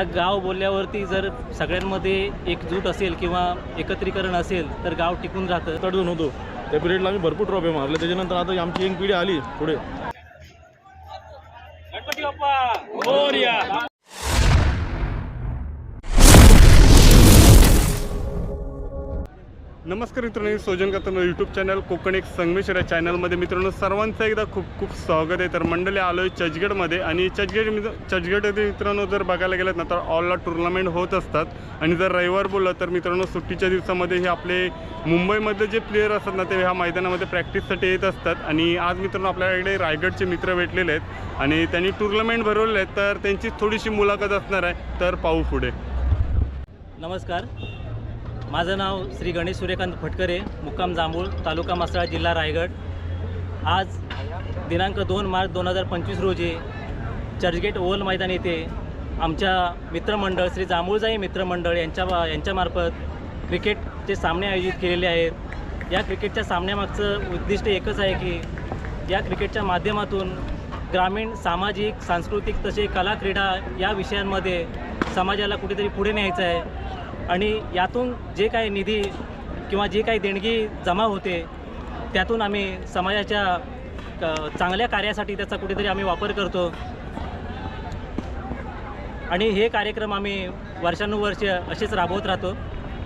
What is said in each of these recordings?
आता गाव बोलल्यावरती जर सगळ्यांमध्ये एकजूट असेल किंवा एकत्रीकरण असेल तर गाव टिकून राहतं. स्टार्ट होतो. त्या पिरियडला आम्ही भरपूर ट्रॉफी मारले. त्याच्यानंतर आता आमची एक पिढी आली पुढे. नमस्कार मित्रांनो मी सोजन करताना यूट्यूब चॅनल कोकण एक संगमेश्वर या चॅनलमध्ये मित्रांनो सर्वांचं एकदा खूप खूप स्वागत आहे. तर मंडळी आलो आहे चर्चगडमध्ये आणि चर्चगड मित्र चर्चगडमध्ये मित्रांनो जर बघायला गेलात ना तर ऑलला टुर्नामेंट होत असतात. आणि जर रविवार बोललं तर मित्रांनो सुट्टीच्या दिवसामध्ये हे आपले मुंबईमधले जे प्लेयर असतात ना ते ह्या मैदानामध्ये प्रॅक्टिससाठी येत असतात. आणि आज मित्रांनो आपल्याकडे रायगडचे मित्र भेटलेले आहेत. आणि त्यांनी टुर्नामेंट भरवले आहेत. तर त्यांची थोडीशी मुलाखत असणार आहे. तर पाहू पुढे. नमस्कार. माझं नाव श्री गणेश सूर्यकांत फटकरे मुक्काम जांभूळ तालुका मासळा जिल्हा रायगड. आज दिनांक दोन मार्च दोन हजार पंचवीस रोजी चर्चगेट ओल मैदान येथे आमच्या मित्रमंडळ श्री जांभूळजाई मित्रमंडळ यांच्या यांच्यामार्फत क्रिकेटचे सामने आयोजित केलेले आहेत. या क्रिकेटच्या सामन्यामागचं उद्दिष्ट एकच आहे की या क्रिकेटच्या माध्यमातून ग्रामीण सामाजिक सांस्कृतिक तसे कला क्रीडा या विषयांमध्ये समाजाला कुठेतरी पुढे न्यायचं आहे. आणि यातून जे काही निधी किंवा जे काही देणगी जमा होते त्यातून आम्ही समाजाच्या चांगल्या कार्यासाठी त्याचा कुठेतरी आम्ही वापर करतो. आणि हे कार्यक्रम आम्ही वर्षानुवर्ष असेच राबवत राहतो.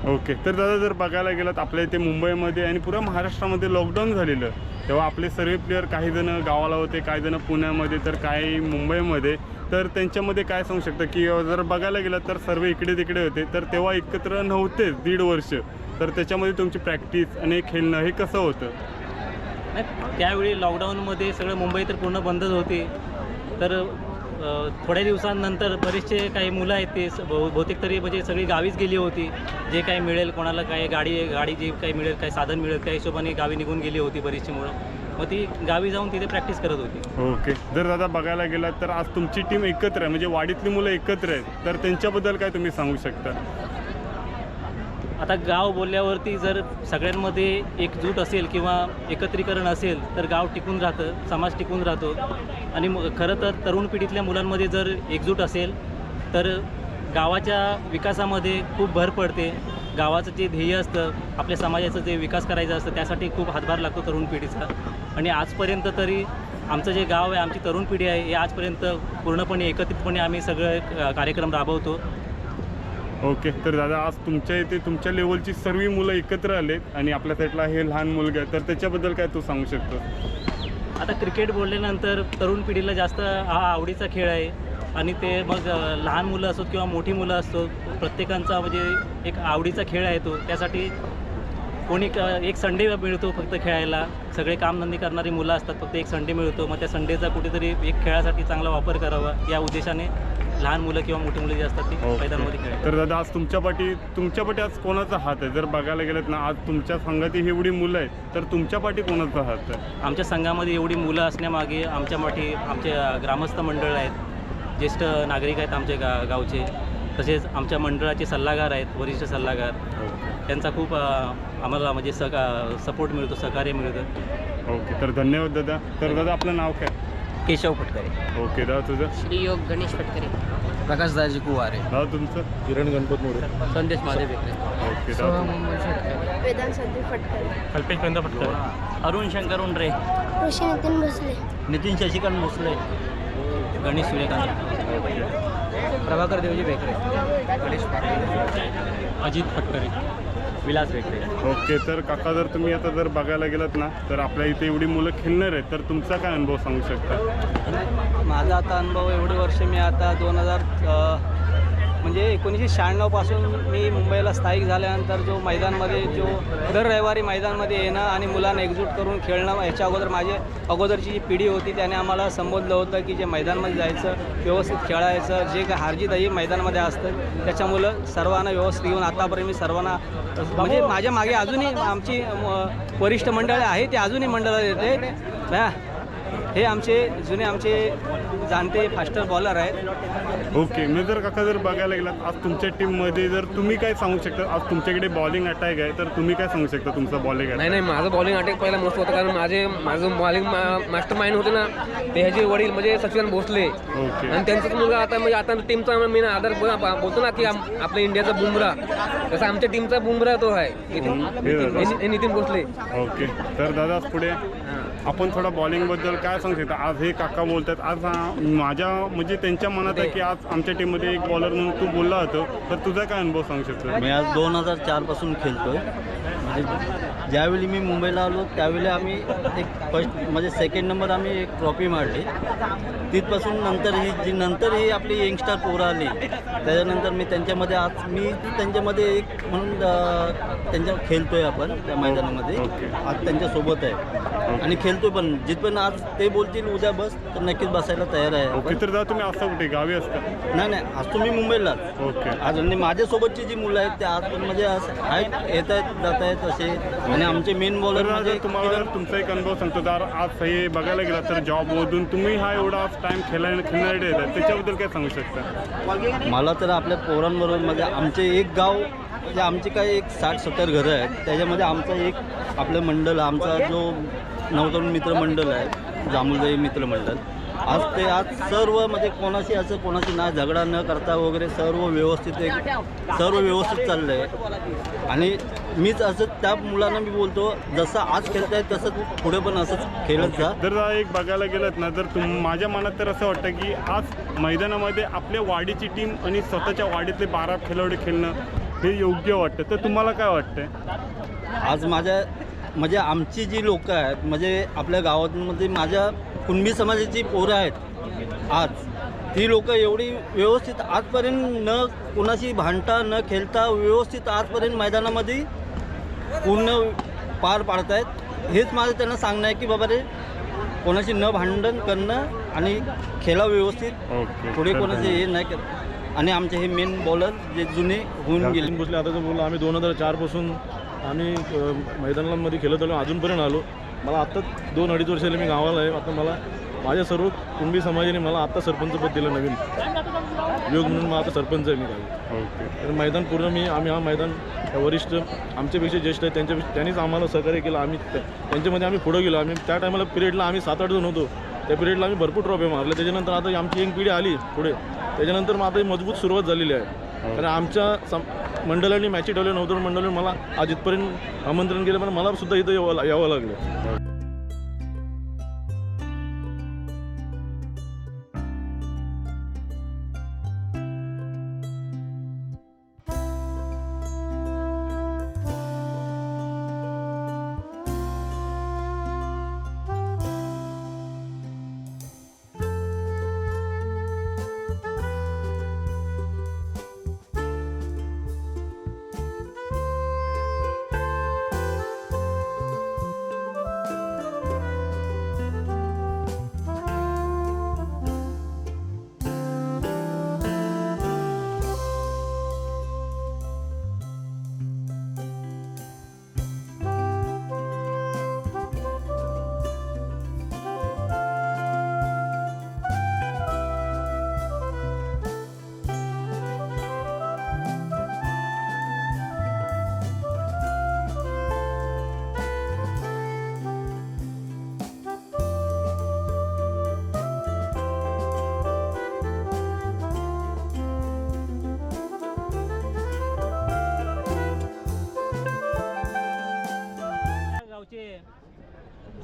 ओके. तर दादा जर बघायला गेलं तर आपल्या इथे मुंबईमध्ये आणि पुऱ्या महाराष्ट्रामध्ये लॉकडाऊन झालेलं तेव्हा आपले सर्व प्लेयर काही जण गावाला होते काही जण पुण्यामध्ये तर काही मुंबईमध्ये. तर त्यांच्यामध्ये काय सांगू शकतं की जर बघायला गेलं तर सर्व इकडे तिकडे होते. तर तेव्हा एकत्र नव्हतेच दीड वर्ष. तर त्याच्यामध्ये तुमची प्रॅक्टिस आणि खेळणं हे कसं होतं? नाही त्यावेळी लॉकडाऊनमध्ये सगळं मुंबई तर पूर्ण बंदच होते. तर थोड्या दिवसांनंतर बरेचसे काही मुलं आहेत ते बहु बहुतेक तरी म्हणजे सगळी गावीच गेली होती. जे काही मिळेल कोणाला काही गाडी गाडी जी काही मिळेल काही साधन मिळेल त्या हिशोबाने गावी निघून गेली होती बरीचशी मुलं. मग ती गावी जाऊन तिथे प्रॅक्टिस करत होती. ओके. जर दादा बघायला गेलात तर आज तुमची टीम एकत्र आहे. म्हणजे वाडीतली मुलं एकत्र आहेत. तर त्यांच्याबद्दल काय तुम्ही सांगू शकता? आता गाव बोलल्यावरती जर सगळ्यांमध्ये एकजूट असेल किंवा एकत्रीकरण असेल तर गाव टिकून राहतं समाज टिकून राहतो. आणि मग खरं तर तरुण पिढीतल्या मुलांमध्ये जर एकजूट असेल तर गावाच्या विकासामध्ये खूप भर पडते. गावाचं जे ध्येय असतं आपल्या समाजाचं जे विकास करायचं असतं त्यासाठी खूप हातभार लागतो तरुण पिढीचा. आणि आजपर्यंत तरी आमचं जे गाव आहे आमची तरुण पिढी आहे हे आजपर्यंत पूर्णपणे एकत्रितपणे आम्ही सगळे कार्यक्रम राबवतो. ओके तर दादा आज तुमच्या इथे तुमच्या लेवलची सर्व मुलं एकत्र आलेत आणि आपल्या साईडला हे लहान मुलगा आहे. तर त्याच्याबद्दल काय तू सांगू शकतो? आता क्रिकेट बोलल्यानंतर तरुण पिढीला जास्त हा आवडीचा खेळ आहे. आणि ते मग लहान मुलं असोत किंवा मोठी मुलं असतो प्रत्येकांचा म्हणजे एक आवडीचा खेळ आहे तो. त्यासाठी कोणी क एक संडे मिळतो फक्त खेळायला. सगळे कामधंदे करणारी मुलं असतात फक्त एक संडे मिळतो. मग त्या संडेचा कुठेतरी एक खेळासाठी चांगला वापर करावा या उद्देशाने लहान मुलं किंवा मोठी मुलं जी असतात ती मैदानामध्ये खेळायला तर दादा आज तुमच्या पाठी तुमच्या पाठी आज कोणाचा हात आहे? जर बघायला गेलं ना आज तुमच्या संघात एवढी मुलं आहेत तर तुमच्या पाठी कोणाचा हात आहे? आमच्या संघामध्ये एवढी मुलं असण्यामागे आमच्या माठी आमचे ग्रामस्थ मंडळ आहेत. ज्येष्ठ नागरिक आहेत आमच्या गा गावचे. तसेच आमच्या मंडळाचे सल्लागार आहेत वरिष्ठ सल्लागार. त्यांचा खूप अ, आम्हाला म्हणजे सका सपोर्ट मिळतो सहकार्य मिळतं. ओके. तर धन्यवाद दादा. तर दादा आपलं नाव काय? केशव फटकरे. ओके दादा तुझं? श्री योग गणेश फटकरे. प्रकाशदाजी कुवारे. दादा तुमचं? किरण गणपत मोरे. संदेश महादेव बेकरे ओके दादा तुमचं. वेदांत संदीप फटकरे. कल्पेश फटकरे. अरुण शंकर उंडरे. ऋषी नितीन भोसले. नितीन शशिकांत भोसले. गणेश सूर्यकांत. प्रभाकर देवजी बेकरे. गणेश अजित फटकरे. विलास बेकरे ओके तर काका जर तुम्ही आता जर बघायला गेलात ना तर आपल्या इथे एवढी मुलं खेळणार आहेत तर तुमचा काय अनुभव सांगू शकता? माझा आता अनुभव एवढे वर्ष मी आता दोन हजार म्हणजे एकोणीसशे शहाण्णवपासून मी मुंबईला स्थायिक झाल्यानंतर जो मैदानमध्ये जो दर रविवारी मैदानमध्ये येणं आणि मुलांना एकजूट करून खेळणं याच्या अगोदर माझे अगोदरची जी पिढी होती त्याने आम्हाला संबोधलं होतं की जे मैदानमध्ये जायचं व्यवस्थित खेळायचं जे काय हारजीतही मैदानामध्ये असतं त्याच्यामुळं सर्वांना व्यवस्थित घेऊन आतापर्यंत मी सर्वांना म्हणजे माझ्या मागे अजूनही आमची वरिष्ठ मंडळ आहे ते अजूनही मंडळात येते. हा. आमचे जुने आमचे जाणते फास्टर बॉलर आहेत. ओके मी जर काका जर बघायला गेलात आज तुमच्या टीममध्ये जर तुम्ही काय सांगू शकता आज तुमच्याकडे बॉलिंग अटॅक आहे तर तुम्ही काय सांगू शकता तुमचा बॉलिंग नाही अटॅक नाही माझं बॉलिंग अटॅक पहिला मस्त होतं कारण माझे माझं बॉलिंग मास्टर माइंड होते ना ते ह्याचे वडील म्हणजे सचिन भोसले. ओके. आणि त्यांचाच मुलगा आता म्हणजे आता टीमचा मेन आधार बोला- बोलतो ना की आम- आपल्या इंडियाचा बुमरा. तसा आमच्या टीमचा बुमरा तो आहे. नितीन दादा. नितीन- नितीन भोसले. ओके तर दादा पुढे आपण थोडा बॉलिंगबद्दल काय सांगू शकता आज हे काका बोलतात आज माझ्या म्हणजे त्यांच्या मनात आहे की आज आमच्या टीममध्ये एक बॉलर म्हणून तू बोलला होतो तर तुझा काय अनुभव सांगू शकतो मी आज दोन हजार चारपासून खेळतो म्हणजे ज्यावेळी मी मुंबईला आलो त्यावेळी आम्ही एक फर्स्ट म्हणजे सेकंड नंबर आम्ही एक ट्रॉफी मारली. तिथपासून नंतर ही जी नंतर ही आपली यंगस्टर पोरं आली त्याच्यानंतर मी त्यांच्यामध्ये आज मी त्यांच्यामध्ये एक म्हणून त्यांच्या खेळतोय आपण त्या मैदानामध्ये. आज त्यांच्यासोबत आहे. आणि खेळतोय पण. जिथपर्यंत आज ते बोलतील उद्या बस तर नक्कीच बसायला तयार आहे तुम्ही असता कुठे? गावी असता? नाही नाही आज तुम्ही मुंबईला ओके. आज आणि माझ्यासोबतची जी मुलं आहेत ते आज पण म्हणजे असं आहेत येत आहेत जात आहेत असे. आणि आमचे मेन बॉलर म्हणजे जर तुम्हाला तुमचा एक अनुभव सांगतो तर आज हे बघायला गेला तर जॉबमधून तुम्ही हा एवढा टाइम खेळायला खेळणारे त्याच्याबद्दल काय सांगू शकता? मला तर आपल्या पोरांबरोबर म्हणजे आमचे एक गाव म्हणजे आमचे काय एक साठ सत्तर घरं आहेत. त्याच्यामध्ये आमचं एक आपलं मंडळ आमचा जो नवतरुण मित्रमंडळ आहे जांभूलबाई मित्रमंडळ. आज ते आज सर्व म्हणजे कोणाशी असं कोणाशी ना झगडा न करता वगैरे सर्व व्यवस्थित एक सर्व व्यवस्थित चाललं आहे आणि मीच असं त्या मुलांना मी बोलतो जसं आज खेळताय तसं तू पुढे पण असंच खेळत जा. जर एक बघायला गेलात ना तर तुम माझ्या मनात तर असं वाटतं की आज मैदानामध्ये आपल्या वाडीची टीम आणि स्वतःच्या वाडीतले बारा खेळाडू खेळणं हे योग्य वाटतं. तर तुम्हाला काय वाटतंय? आज माझ्या म्हणजे आमची जी लोकं आहेत म्हणजे आपल्या गावामध्ये माझ्या कुणबी समाजाची पोरं आहेत आज ती लोकं एवढी व्यवस्थित आजपर्यंत न कुणाशी भांडता न खेळता व्यवस्थित आजपर्यंत मैदानामध्ये पूर्ण पार पाडतायत हेच माझं त्यांना सांगणं आहे की बाबा रे कोणाशी न भांडण करणं आणि खेळा व्यवस्थित. पुढे कोणाचे हे नाही करत. आणि आमचे हे मेन बॉलर जे जुने होऊन गेले. भोसले आता बोललो आम्ही दोन हजार चारपासून आम्ही मैदानांमध्ये खेळत आलो अजूनपर्यंत आलो. मला आत्ता दोन अडीच वर्ष झाले मी गावाला आहे. आता मला माझ्या सर्व कुणबी समाजाने मला आत्ता सरपंच पद दिलं नवीन. योग म्हणून मग आता सरपंच आहे मी गावी. ओके. तर मैदान पूर्ण मी आम्ही हा मैदान वरिष्ठ आमच्यापेक्षा ज्येष्ठ आहेत त्यांच्या त्यांनीच आम्हाला सहकार्य केलं. आम्ही त्या- त्यांच्यामध्ये आम्ही पुढं गेलो. आम्ही त्या टायमाला पिरियडला आम्ही सात आठ जण होतो. त्या पिरियडला आम्ही भरपूर ट्रॉफी मारल्या त्याच्यानंतर आता आमची एक पिढी आली पुढे. त्याच्यानंतर मग आता ही मजबूत सुरुवात झालेली आहे. कारण आमच्या सम मंडळांनी मॅची ठेवले नव्हतं मंडळाने मला आज इथपर्यंत आमंत्रण केलं पण मला सुद्धा इथं यावं यावं लागलं.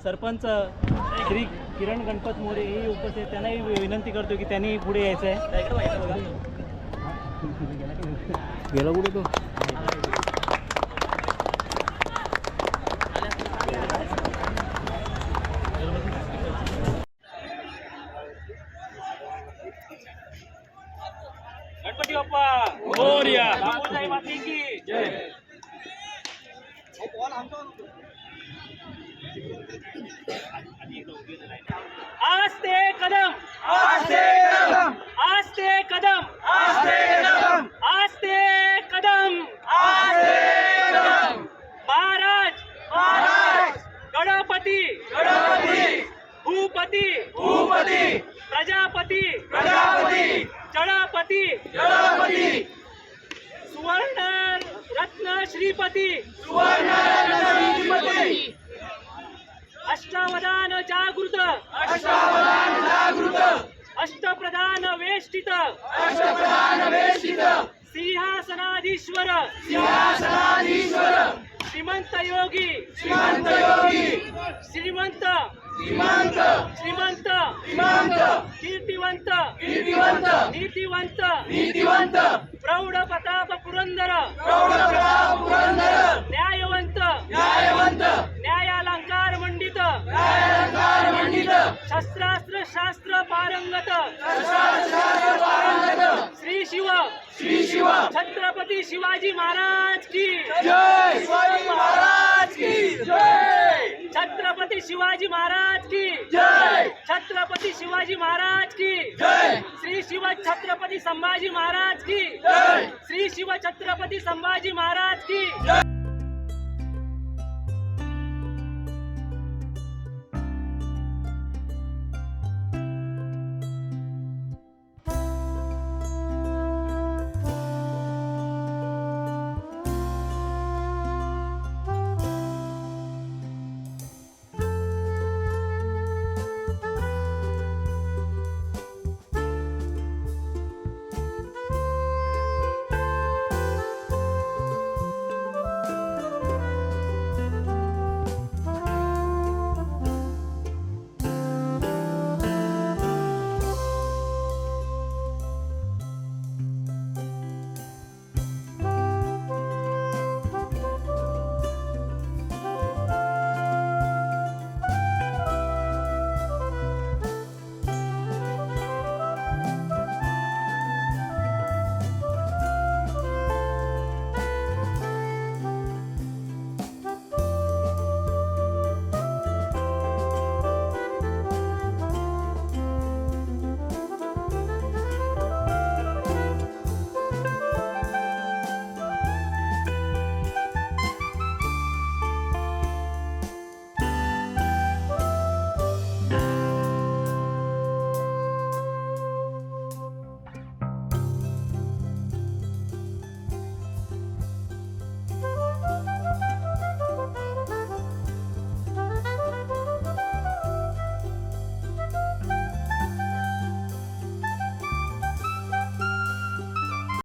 सरपंच श्री किरण गणपत मोरे हे उपस्थित त्यांनाही विनंती करतो की त्यांनी पुढे यायचं आहे गेला कुठे तो? आस्ते आस्ते कदम! आस्ते आस्ते कदम! आस्ते कदम! महाराज! महाराज! गणपती! गणपती! भूपती! भूपती! प्रजापती! प्रजापती! सुवर्ण रत्न श्रीपती! सुवर्ण श्रीपती! अष्टावधान जागृत. अष्टप्रधान वेष्टित. सिंहासनाधीश्वर. श्रीमंत योगी. श्रीमंत योगी. श्रीमंत. श्रीमंत. श्रीमंत. कीर्तिवंत. कीर्तिवंत. नीतिवंत. नीतिवंत. प्रौढ प्रताप पुरंदर. प्रौढ प्रताप पुरंदर. न्यायवंत. न्यायवंत. शस्त्रास्त्र शास्त्र पारंगत. पारंगत श्री शिव. श्री शिव छत्रपती शिवाजी महाराज की. जय शिवाजी महाराज की जय छत्रपती शिवाजी महाराज की. जय छत्रपती शिवाजी महाराज की. जय श्री शिव छत्रपती संभाजी महाराज की. जय श्री शिव छत्रपती संभाजी महाराज की. जय